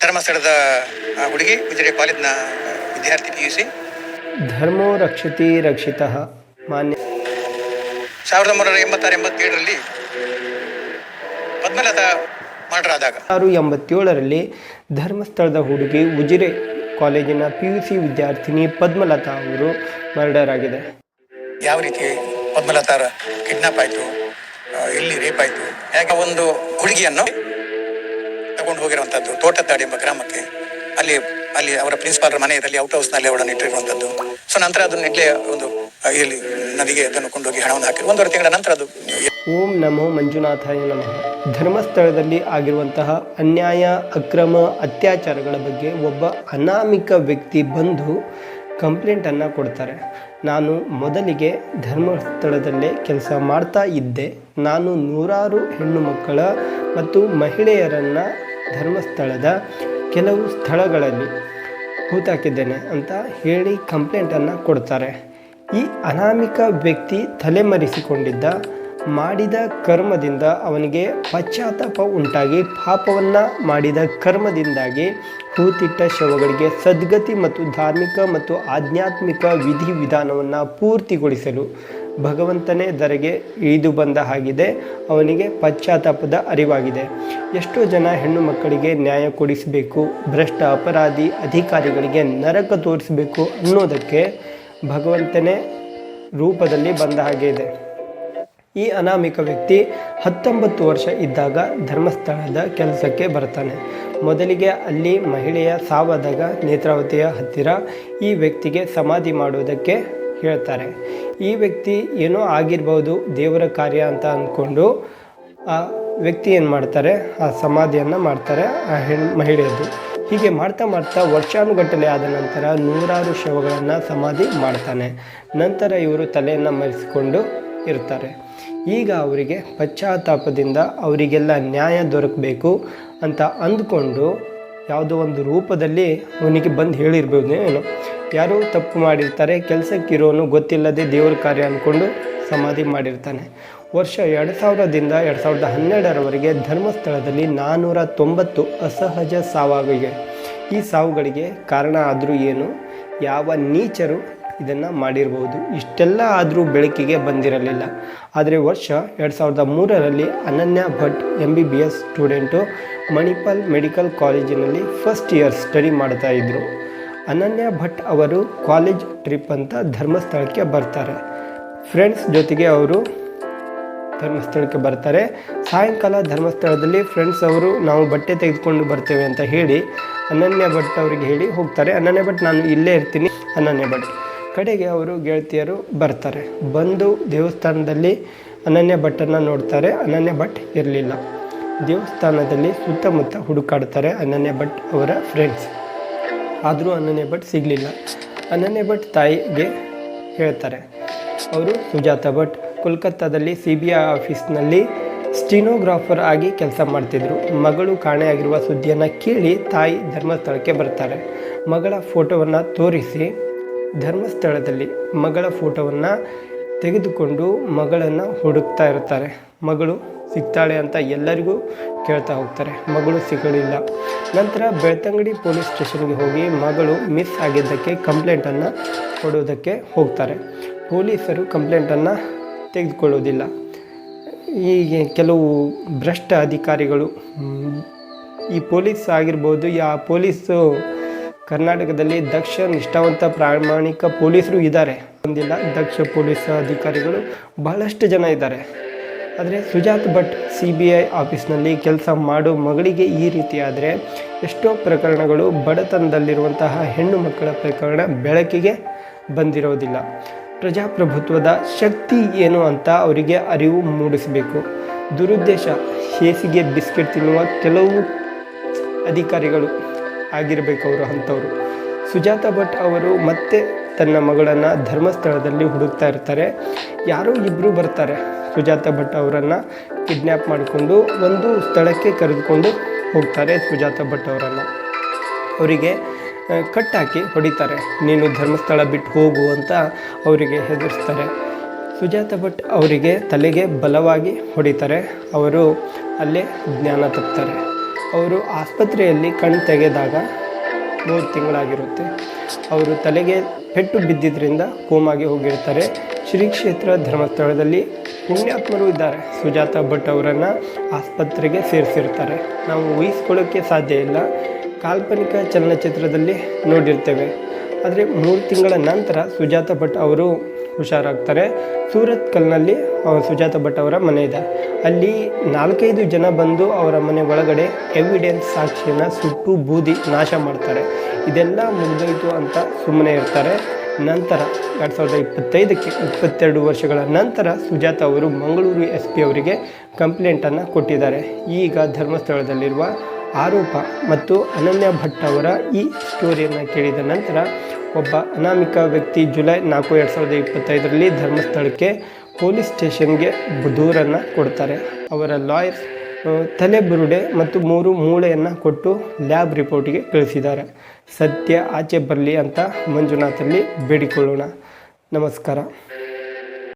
ಧರ್ಮಸ್ಥಳದ ಹುಡುಗಿ ಉಜಿರೆ ಕಾಲೇಜ್ನ ವಿದ್ಯಾರ್ಥಿ ಪಿ ಯು ಸಿ ಧರ್ಮೋ ರಕ್ಷತಿ ರಕ್ಷಿತಃ ಮಾನ್ಯ ಸಾವಿರದ ಒಂಬೈನೂರ ಎಂಬತ್ತಾರು ಎಂಬತ್ತೇಳರಲ್ಲಿ ಪದ್ಮಲತಾ ಮರ್ಡರ್ ಆದಾಗ ಆರು ಎಂಬತ್ತೇಳರಲ್ಲಿ ಧರ್ಮಸ್ಥಳದ ಹುಡುಗಿ ಉಜಿರೆ ಕಾಲೇಜಿನ ಪಿ ಯು ಸಿ ವಿದ್ಯಾರ್ಥಿನಿ ಪದ್ಮಲತಾ ಅವರು ಮರ್ಡರ್ ಆಗಿದೆ ಯಾವ ರೀತಿ ಪದ್ಮಲತಾರ ಕಿಡ್ನಾಪ್ ಆಯಿತು ಎಲ್ಲಿ ರೇಪ್ ಆಯಿತು ಯಾಕೆ ಒಂದು ಹುಡುಗಿಯನ್ನು ತಗೊಂಡು ಹೋಗಿರುವಂಥದ್ದು ತೋಟತ್ತಾಡಿ ಎಂಬ ಗ್ರಾಮಕ್ಕೆ. ಅಲ್ಲಿ ಅಲ್ಲಿ ಅವರ ಪ್ರಿನ್ಸಿಪಾಲರ ಮನೆಯಲ್ಲಿ ಔಟ್ ಹೌಸ್ನಲ್ಲಿ ಅವಳನ್ನು ಇಟ್ಟಿರುವಂಥದ್ದು. ಸೊ ನಂತರ ಅದನ್ನ ಇಲ್ಲೇ ಒಂದು ಇಲ್ಲಿ ನದಿಗೆ ಅದನ್ನು ಕೊಂಡೋಗಿ ಹಣವನ್ನು ಹಾಕಿ ಒಂದೂವರೆ ತಿಂಗಳ ನಂತರ ಅದು ಓಂ ನಮೋ ಮಂಜುನಾಥಾಯ ನಮಃ. ಧರ್ಮಸ್ಥಳದಲ್ಲಿ ಆಗಿರುವಂತಹ ಅನ್ಯಾಯ, ಅಕ್ರಮ ಅತ್ಯಾಚಾರಗಳ ಬಗ್ಗೆ ಒಬ್ಬ ಅನಾಮಿಕ ವ್ಯಕ್ತಿ ಬಂದು ಕಂಪ್ಲೇಂಟನ್ನು ಕೊಡ್ತಾರೆ. ನಾನು ಮೊದಲಿಗೆ ಧರ್ಮಸ್ಥಳದಲ್ಲೇ ಕೆಲಸ ಮಾಡ್ತಾ ಇದ್ದೆ. ನಾನು ನೂರಾರು ಹೆಣ್ಣು ಮಕ್ಕಳ ಮತ್ತು ಮಹಿಳೆಯರನ್ನು ಧರ್ಮಸ್ಥಳದ ಕೆಲವು ಸ್ಥಳಗಳಲ್ಲಿ ಹೂತಾಕಿದ್ದೇನೆ ಅಂತ ಹೇಳಿ ಕಂಪ್ಲೇಂಟನ್ನು ಕೊಡ್ತಾರೆ. ಈ ಅನಾಮಿಕ ವ್ಯಕ್ತಿ ತಲೆಮರೆಸಿಕೊಂಡಿದ್ದ, ಮಾಡಿದ ಕರ್ಮದಿಂದ ಅವನಿಗೆ ಪಶ್ಚಾತ್ತಾಪ ಉಂಟಾಗಿ ಪಾಪವನ್ನು ಮಾಡಿದ ಕರ್ಮದಿಂದಾಗಿ ಹೂತಿಟ್ಟ ಶವಗಳಿಗೆ ಸದ್ಗತಿ ಮತ್ತು ಧಾರ್ಮಿಕ ಮತ್ತು ಆಧ್ಯಾತ್ಮಿಕ ವಿಧಿವಿಧಾನವನ್ನು ಪೂರ್ತಿಗೊಳಿಸಲು ಭಗವಂತನೇ ಧರೆಗೆ ಇಳಿದು ಬಂದ ಹಾಗಿದೆ, ಅವನಿಗೆ ಪಶ್ಚಾತ್ತಾಪದ ಅರಿವಾಗಿದೆ. ಎಷ್ಟೋ ಜನ ಹೆಣ್ಣು ಮಕ್ಕಳಿಗೆ ನ್ಯಾಯ ಕೊಡಿಸಬೇಕು, ಭ್ರಷ್ಟ ಅಪರಾಧಿ ಅಧಿಕಾರಿಗಳಿಗೆ ನರಕ ತೋರಿಸಬೇಕು ಅನ್ನೋದಕ್ಕೆ ಭಗವಂತನೇ ರೂಪದಲ್ಲಿ ಬಂದ ಹಾಗೆ ಇದೆ. ಈ ಅನಾಮಿಕ ವ್ಯಕ್ತಿ ಹತ್ತೊಂಬತ್ತು ವರ್ಷ ಇದ್ದಾಗ ಧರ್ಮಸ್ಥಳದ ಕೆಲಸಕ್ಕೆ ಬರ್ತಾನೆ. ಮೊದಲಿಗೆ ಅಲ್ಲಿ ಮಹಿಳೆಯ ಸಾವಾದಾಗ ನೇತ್ರಾವತಿಯ ಹತ್ತಿರ ಈ ವ್ಯಕ್ತಿಗೆ ಸಮಾಧಿ ಮಾಡುವುದಕ್ಕೆ ಹೇಳ್ತಾರೆ. ಈ ವ್ಯಕ್ತಿ ಏನೋ ಆಗಿರ್ಬೋದು, ದೇವರ ಕಾರ್ಯ ಅಂತ ಅಂದ್ಕೊಂಡು, ಆ ವ್ಯಕ್ತಿ ಏನು ಮಾಡ್ತಾರೆ, ಆ ಸಮಾಧಿಯನ್ನು ಮಾಡ್ತಾರೆ ಆ ಹೆಣ್ಣು ಮಹಿಳೆಯದು ಹೀಗೆ ಮಾಡ್ತಾ ಮಾಡ್ತಾ ವರ್ಷಾನುಗಟ್ಟಲೆ ಆದ ನಂತರ ನೂರಾರು ಶವಗಳನ್ನು ಸಮಾಧಿ ಮಾಡ್ತಾನೆ. ನಂತರ ಇವರು ತಲೆಯನ್ನು ಮರೆಸಿಕೊಂಡು ಇರ್ತಾರೆ. ಈಗ ಅವರಿಗೆ ಪಶ್ಚಾತ್ತಾಪದಿಂದ ಅವರಿಗೆಲ್ಲ ನ್ಯಾಯ ದೊರಕಬೇಕು ಅಂತ ಅಂದ್ಕೊಂಡು, ಯಾವುದೋ ಒಂದು ರೂಪದಲ್ಲಿ ಅವನಿಗೆ ಬಂದು ಹೇಳಿರ್ಬೋದು ಏನೋ ಯಾರೋ ತಪ್ಪು ಮಾಡಿರ್ತಾರೆ, ಕೆಲಸಕ್ಕಿರೋನು ಗೊತ್ತಿಲ್ಲದೆ ದೇವರ ಕಾರ್ಯ ಅಂದ್ಕೊಂಡು ಸಮಾಧಿ ಮಾಡಿರ್ತಾನೆ. ವರ್ಷ ಎರಡು ಸಾವಿರದಿಂದ ಎರಡು ಸಾವಿರದ ಹನ್ನೆರಡರವರೆಗೆ ಧರ್ಮಸ್ಥಳದಲ್ಲಿ ನಾನ್ನೂರ ತೊಂಬತ್ತು ಅಸಹಜ ಸಾವಾಗಿದೆ ಈ ಸಾವುಗಳಿಗೆ ಕಾರಣ ಆದರೂ ಏನು? ಯಾವ ನೀಚರು ಇದನ್ನು ಮಾಡಿರಬಹುದು ಇಷ್ಟೆಲ್ಲ ಆದರೂ ಬೆಳಕಿಗೆ ಬಂದಿರಲಿಲ್ಲ. ಆದರೆ ವರ್ಷ ಎರಡು ಸಾವಿರದ ಮೂರರಲ್ಲಿ Ananya Bhat M B B S student Manipal medical ಕಾಲೇಜಿನಲ್ಲಿ ಫಸ್ಟ್ ಇಯರ್ ಸ್ಟಡಿ ಮಾಡ್ತಾ ಇದ್ದರು ಅನನ್ಯ ಭಟ್ ಅವರು ಕಾಲೇಜ್ ಟ್ರಿಪ್ ಅಂತ ಧರ್ಮಸ್ಥಳಕ್ಕೆ ಬರ್ತಾರೆ. ಫ್ರೆಂಡ್ಸ್ ಜೊತೆಗೆ ಅವರು ಧರ್ಮಸ್ಥಳಕ್ಕೆ ಬರ್ತಾರೆ. ಸಾಯಂಕಾಲ ಧರ್ಮಸ್ಥಳದಲ್ಲಿ ಫ್ರೆಂಡ್ಸ್ ಅವರು, ನಾವು ಬಟ್ಟೆ ತೆಗೆದುಕೊಂಡು ಬರ್ತೇವೆ ಅಂತ ಹೇಳಿ ಅನನ್ಯ ಭಟ್ ಅವರಿಗೆ ಹೇಳಿ ಹೋಗ್ತಾರೆ. ಅನನ್ಯ ಭಟ್, ನಾನು ಇಲ್ಲೇ ಇರ್ತೀನಿ. ಅನನ್ಯ ಭಟ್ ಕಡೆಗೆ ಅವರು ಗೆಳತಿಯರು ಬರ್ತಾರೆ. ಬಂದು ದೇವಸ್ಥಾನದಲ್ಲಿ ಅನನ್ಯ ಭಟ್ಟನ್ನು ನೋಡ್ತಾರೆ. ಅನನ್ಯ ಭಟ್ ಇರಲಿಲ್ಲ. ದೇವಸ್ಥಾನದಲ್ಲಿ ಸುತ್ತಮುತ್ತ ಹುಡುಕಾಡ್ತಾರೆ ಅನನ್ಯ ಭಟ್ ಅವರ ಫ್ರೆಂಡ್ಸ್. ಆದರೂ ಅನನ್ಯ ಭಟ್ ಸಿಗಲಿಲ್ಲ. ಅನನ್ಯ ಭಟ್ ತಾಯಿಗೆ ಹೇಳ್ತಾರೆ. ಅವರು ಸುಜಾತ ಭಟ್, ಕೋಲ್ಕತ್ತಾದಲ್ಲಿ ಸಿ ಬಿ ಐ ಆಫೀಸ್ನಲ್ಲಿ ಸ್ಟಿನೋಗ್ರಾಫರ್ ಆಗಿ ಕೆಲಸ ಮಾಡ್ತಿದ್ರು. ಮಗಳು ಕಾಣೆಯಾಗಿರುವ ಸುದ್ದಿಯನ್ನು ಕೇಳಿ ತಾಯಿ ಧರ್ಮಸ್ಥಳಕ್ಕೆ ಬರ್ತಾರೆ. ಮಗಳ ಫೋಟೋವನ್ನು ತೋರಿಸಿ ಧರ್ಮಸ್ಥಳದಲ್ಲಿ ಮಗಳ ಫೋಟೋವನ್ನು ತೆಗೆದುಕೊಂಡು ಮಗಳನ್ನು ಹುಡುಕ್ತಾ ಇರ್ತಾರೆ. ಮಗಳು ಸಿಗ್ತಾಳೆ ಅಂತ ಎಲ್ಲರಿಗೂ ಕೇಳ್ತಾ ಹೋಗ್ತಾರೆ. ಮಗಳು ಸಿಗಲಿಲ್ಲ. ನಂತರ ಬೆಳ್ತಂಗಡಿ ಪೊಲೀಸ್ ಸ್ಟೇಷನ್ಗೆ ಹೋಗಿ ಮಗಳು ಮಿಸ್ ಆಗಿದ್ದಕ್ಕೆ ಕಂಪ್ಲೇಂಟನ್ನು ಕೊಡೋದಕ್ಕೆ ಹೋಗ್ತಾರೆ. ಪೊಲೀಸರು ಕಂಪ್ಲೇಂಟನ್ನು ತೆಗೆದುಕೊಳ್ಳೋದಿಲ್ಲ. ಈಗ ಕೆಲವು ಭ್ರಷ್ಟ ಅಧಿಕಾರಿಗಳು, ಈ ಪೊಲೀಸ್ ಆಗಿರ್ಬೋದು, ಯಾ ಪೊಲೀಸು ಕರ್ನಾಟಕದಲ್ಲಿ ದಕ್ಷ ನಿಷ್ಠಾವಂತ ಪ್ರಾಮಾಣಿಕ ಪೊಲೀಸರು ಇದ್ದಾರೆ. ಒಂದಿಲ್ಲ ದಕ್ಷ ಪೊಲೀಸ್ ಅಧಿಕಾರಿಗಳು ಬಹಳಷ್ಟು ಜನ ಇದ್ದಾರೆ. ಆದರೆ Sujata Bhat C B I ಆಫೀಸ್ನಲ್ಲಿ ಕೆಲಸ ಮಾಡೋ ಮಗಳಿಗೆ ಈ ರೀತಿ ಆದರೆ ಎಷ್ಟೋ ಪ್ರಕರಣಗಳು ಬಡತನದಲ್ಲಿರುವಂತಹ ಹೆಣ್ಣು ಮಕ್ಕಳ ಪ್ರಕರಣ ಬೆಳಕಿಗೆ ಬಂದಿರೋದಿಲ್ಲ. ಪ್ರಜಾಪ್ರಭುತ್ವದ ಶಕ್ತಿ ಏನು ಅಂತ ಅವರಿಗೆ ಅರಿವು ಮೂಡಿಸಬೇಕು. ದುರುದ್ದೇಶ, ಹೇಸಿಗೆ ಬಿಸ್ಕೆಟ್ ತಿನ್ನುವ ಕೆಲವು ಅಧಿಕಾರಿಗಳು ಆಗಿರಬೇಕು ಅವರು ಅಂಥವ್ರು. ಸುಜಾತ ಭಟ್ ಅವರು ಮತ್ತೆ ತನ್ನ ಮಗಳನ್ನು ಧರ್ಮಸ್ಥಳದಲ್ಲಿ ಹುಡುಕ್ತಾ ಇರ್ತಾರೆ. ಯಾರೋ ಇಬ್ಬರು ಬರ್ತಾರೆ. ಸುಜಾತ ಭಟ್ ಅವರನ್ನು ಕಿಡ್ನ್ಯಾಪ್ ಮಾಡಿಕೊಂಡು ಒಂದು ಸ್ಥಳಕ್ಕೆ ಕರೆದುಕೊಂಡು ಹೋಗ್ತಾರೆ ಸುಜಾತ ಭಟ್ ಅವರನ್ನು. ಅವರಿಗೆ ಕಟ್ಟಾಕಿ ಹೊಡಿತಾರೆ. ನೀನು ಧರ್ಮಸ್ಥಳ ಬಿಟ್ಟು ಹೋಗು ಅಂತ ಅವರಿಗೆ ಹೆದರಿಸ್ತಾರೆ. ಸುಜಾತ ಭಟ್ ಅವರಿಗೆ ತಲೆಗೆ ಬಲವಾಗಿ ಹೊಡಿತಾರೆ. ಅವರು ಅಲ್ಲೇ ಜ್ಞಾನ ತಪ್ತಾರೆ. ಅವರು ಆಸ್ಪತ್ರೆಯಲ್ಲಿ ಕಣ್ಣು ತೆಗೆದಾಗ ಮೂರು ತಿಂಗಳಾಗಿರುತ್ತೆ. ಅವರು ತಲೆಗೆ ಪೆಟ್ಟು ಬಿದ್ದಿದ್ದರಿಂದ ಕೋಮಾಗಿ ಹೋಗಿರ್ತಾರೆ. ಶ್ರೀ ಕ್ಷೇತ್ರ ಧರ್ಮಸ್ಥಳದಲ್ಲಿ ಪುಣ್ಯಾತ್ಮರು ಇದ್ದಾರೆ. ಸುಜಾತ ಭಟ್ ಅವರನ್ನು ಆಸ್ಪತ್ರೆಗೆ ಸೇರಿಸಿರ್ತಾರೆ. ನಾವು ಊಹಿಸ್ಕೊಳ್ಳೋಕ್ಕೆ ಸಾಧ್ಯ ಇಲ್ಲ. ಕಾಲ್ಪನಿಕ ಚಲನಚಿತ್ರದಲ್ಲಿ ನೋಡಿರ್ತೇವೆ. ಆದರೆ ಮೂರು ತಿಂಗಳ ನಂತರ ಸುಜಾತ ಭಟ್ ಅವರು ಹುಷಾರಾಗ್ತಾರೆ. ಸೂರತ್ ಕಲ್ನಲ್ಲಿ ಸುಜಾತ ಭಟ್ ಅವರ ಮನೆ ಇದೆ. ಅಲ್ಲಿ ನಾಲ್ಕೈದು ಜನ ಬಂದು ಅವರ ಮನೆ ಒಳಗಡೆ ಎವಿಡೆನ್ಸ್ ಸಾಕ್ಷಿಯನ್ನು ಸುಟ್ಟು ಬೂದಿ ನಾಶ ಮಾಡ್ತಾರೆ. ಇದೆಲ್ಲ ಮುಗಿದೋಯ್ತು ಅಂತ ಸುಮ್ಮನೆ ಇರ್ತಾರೆ. ನಂತರ ಎರಡು ಸಾವಿರದ ಇಪ್ಪತ್ತೈದಕ್ಕೆ ಇಪ್ಪತ್ತೆರಡು ವರ್ಷಗಳ ನಂತರ ಸುಜಾತ ಅವರು ಮಂಗಳೂರು ಎಸ್ ಪಿ ಅವರಿಗೆ ಕಂಪ್ಲೇಂಟನ್ನು ಕೊಟ್ಟಿದ್ದಾರೆ. ಈಗ ಧರ್ಮಸ್ಥಳದಲ್ಲಿರುವ ಆರೋಪ ಮತ್ತು ಅನನ್ಯ ಭಟ್ ಅವರ ಈ ಸ್ಟೋರಿಯನ್ನು ಕೇಳಿದ ನಂತರ ಒಬ್ಬ ಅನಾಮಿಕ ವ್ಯಕ್ತಿ ಜುಲೈ ನಾಲ್ಕು, ಎರಡು ಸಾವಿರದ ಇಪ್ಪತ್ತೈದರಲ್ಲಿ ಧರ್ಮಸ್ಥಳಕ್ಕೆ ಪೊಲೀಸ್ ಸ್ಟೇಷನ್ಗೆ ದೂರನ್ನು ಕೊಡ್ತಾರೆ. ಅವರ ಲಾಯರ್ ತಲೆ ಬುರುಡೆ ಮತ್ತು ಮೂರು ಮೂಳೆಯನ್ನು ಕೊಟ್ಟು ಲ್ಯಾಬ್ ರಿಪೋರ್ಟಿಗೆ ಕಳಿಸಿದ್ದಾರೆ. ಸತ್ಯ ಆಚೆ ಬರಲಿ ಅಂತ ಮಂಜುನಾಥಲ್ಲಿ ಬೇಡಿಕೊಳ್ಳೋಣ. ನಮಸ್ಕಾರ.